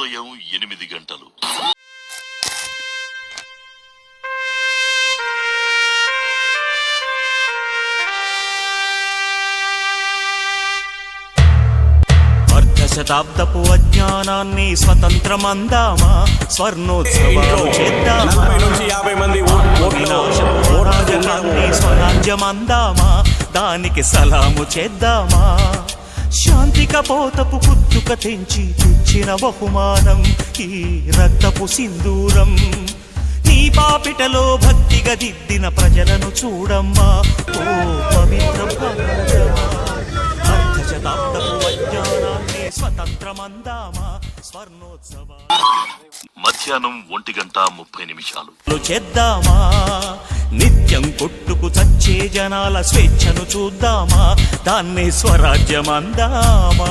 ఉదయం ఎనిమిది గంటలు. శతాబ్దపు అజ్ఞానాన్ని స్వతంత్రమందామా? స్వర్ణోత్సవాలు చేద్దామా? స్వరాజ్యమందామా? దానికి సలాము చేద్దామా? శాంతి కపోతపు కుత్తుక తెంచి తెచ్చిన బహుమానం ఈ రక్తపు సింధూరం. నీ పాపిటలో భక్తిగా దిద్దిన ప్రజలను చూడమ్మా. ఓ పవిత్ర భారతమా. అర్ధ శతాబ్దపు అజ్ఞానాన్ని స్వతంత్రమందామా. స్వర్ణోత్సవా మధ్యాహ్నం ఒంటి గంట ముప్పై నిమిషాలు. చేద్దామా. నిత్యం కొట్టుకు చచ్చే జనాల స్వేచ్ఛను చూద్దామా? దాన్ని స్వరాజ్యమందామా?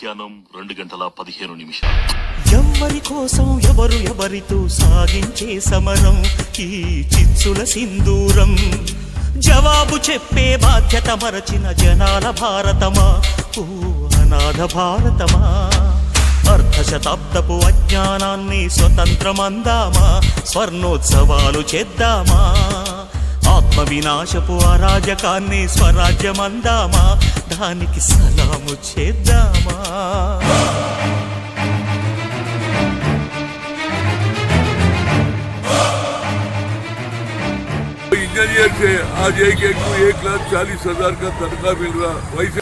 మధ్యాహ్నం రెండు గంటల పదిహేను నిమిషాలు. ఎవరి కోసం ఎవరు ఎవరితో సాగించే సమరం? ఈ చిచ్చుల సింధూరం. జవాబు చెప్పే బాధ్యత మరచిన జనాల భారతమా? ఓ అనాథ భారతమా? అర్ధశతాబ్దపు అజ్ఞానాన్ని స్వతంత్రమందామా? స్వర్ణోత్సవాలు చేద్దామా? ఆత్మ వినాశపు అరాజకాన్ని స్వరాజ్యమందామా దానికి సలాము చేద్దామా इंजीनियर से आज एक एक को एक लाख चालीस हजार का तनख्वाह मिल रहा वैसे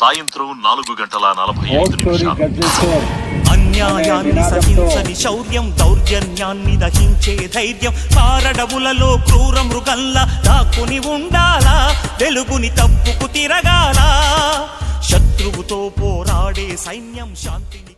సాయంత్రం నాలుగు గంటల నలభై ఐదు నిమిషాలు. అన్యాయాన్ని సహించని శౌర్యం దౌర్జన్యాన్ని దహించే ధైర్యం. పారడవులలో క్రూర మృగంలా దాక్కుని ఉండాలా? వెలుగుని తప్పుకు తిరగాల? శత్రువుతో పోరాడే సైన్యం శాంతిని